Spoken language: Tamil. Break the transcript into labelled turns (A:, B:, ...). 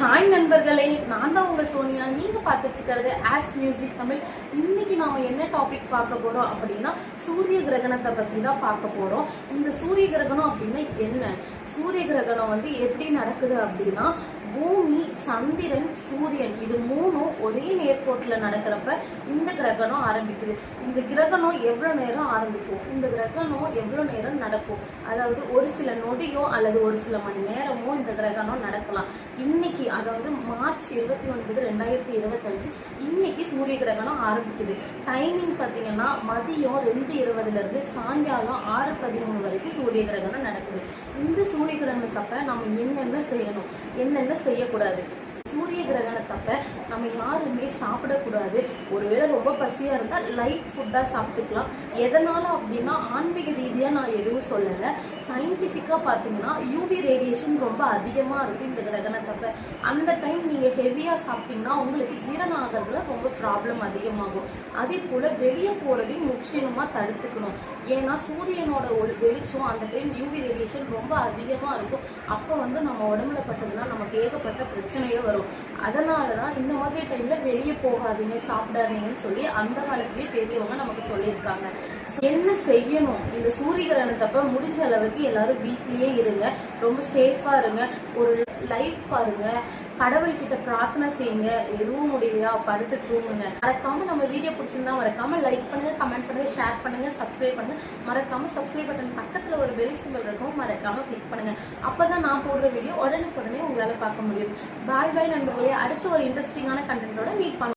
A: ஹாய் நண்பர்களே. நான் தான் உங்கள் சோனியா. நீங்கள் பார்த்துட்டு இருக்கிறது ஆஸ்க் மியூசிக் தமிழ். இன்னைக்கு நாம என்ன டாபிக் பார்க்க போகிறோம் அப்படின்னா சூரிய கிரகணத்தை பற்றி தான் பார்க்க போகிறோம் இந்த சூரிய கிரகணம் அப்படின்னா என்ன? சூரிய கிரகணம் வந்து எப்படி நடக்குது அப்படின்னா பூமி சந்திரன் சூரியன் இது மூணும் ஒரே நேர்கோட்டில் நடக்கிறப்ப இந்த கிரகணம் ஆரம்பிக்குது. இந்த கிரகணம் எவ்வளோ நேரம் ஆரம்பிக்கும்? இந்த கிரகணம் எவ்வளோ நேரம் நடக்கும்? அதாவது ஒரு சில நொடியோ அல்லது ஒரு சில மணி நேரமோ இந்த கிரகணம் நடக்கலாம். இன்னைக்கு அதாவது மார்ச் இருபத்தி ஒன்பது ரெண்டாயிரத்தி இருபத்தஞ்சு இன்னைக்கு சூரிய கிரகணம் ஆரம்பிக்குது. டைமிங் பார்த்தீங்கன்னா மதியம் ரெண்டு இருபதுலேருந்து சாயங்காலம் ஆறு பதிமூணு வரைக்கும் சூரிய கிரகணம் நடக்குது. இந்த சூரிய கிரகணத்தப்ப நம்ம என்னென்ன செய்யணும்? என்னென்ன செய்யக்கூடாது. சூரிய கிரகணத்தப்ப நம்ம யாருமே சாப்பிடக்கூடாது. ஒருவேளை ரொம்ப பசியா இருந்தா லைட் ஃபுட்டா சாப்பிட்டுக்கலாம். எதனால அப்படின்னா ஆன்மீக ரீதியா நான் எதுவும் சொல்லலை. சயின்டிஃபிக்கா பாத்தீங்கன்னா யூவி ரேடியேஷன் ரொம்ப அதிகமாக இருக்கு இந்த கிரகணத்தப்ப. அந்த டைம் நீங்கள் ஹெவியாக சாப்பிட்டீங்கன்னா உங்களுக்கு ஜீரணம் ஆகிறதுல ரொம்ப ப்ராப்ளம் அதிகமாகும். அதே போல் வெளியே போகிறதையும் முற்றிலுமாக தடுத்துக்கணும். ஏன்னா சூரியனோட ஒரு வெளிச்சம் அந்த டைம் யூவி ரேடியேஷன் ரொம்ப அதிகமாக இருக்கும். அப்போ வந்து நம்ம உடம்புல பட்டதுன்னா நமக்கு ஏகப்பட்ட பிரச்சனையே வரும். அதனால தான் இந்த மாதிரி டைமில் வெளியே போகாதீங்க சாப்பிடாதீங்கன்னு சொல்லி அந்த காலத்துலேயே பெரியவங்க நமக்கு சொல்லியிருக்காங்க. என்ன செய்யணும்? இந்த சூரிய கிரகணத்தப்ப முடிஞ்ச அளவுக்கு எல்லாரும் வீட்லேயே இருங்க. ரொம்ப சேஃபாக சேஃபா இருங்க ஒரு லைஃப் பாருங்க. கடவுள்கிட்ட பிரார்த்தனை செய்யுங்க. எதுவும் முடியலையா படுத்து தூங்குங்க. மறக்காம நம்ம வீடியோ பிடிச்சிருந்தா மறக்காம லைக் பண்ணுங்க கமெண்ட் பண்ணுங்க ஷேர் பண்ணுங்க சப்ஸ்கிரைப் பண்ணுங்க. மறக்காம சப்ஸ்கிரைப் பட்டன் பக்கத்துல ஒரு பெல் சிம்பிள் இருக்கும். மறக்காம கிளிக் பண்ணுங்க. அப்பதான் நான் போடுற வீடியோ உடனுக்குடனே உங்களால பார்க்க முடியும். பாய் பாய் நண்பர்களே. அடுத்து ஒரு இன்ட்ரெஸ்டிங்கான கண்டென்ட்டோட மீட் பண்ணலாம்.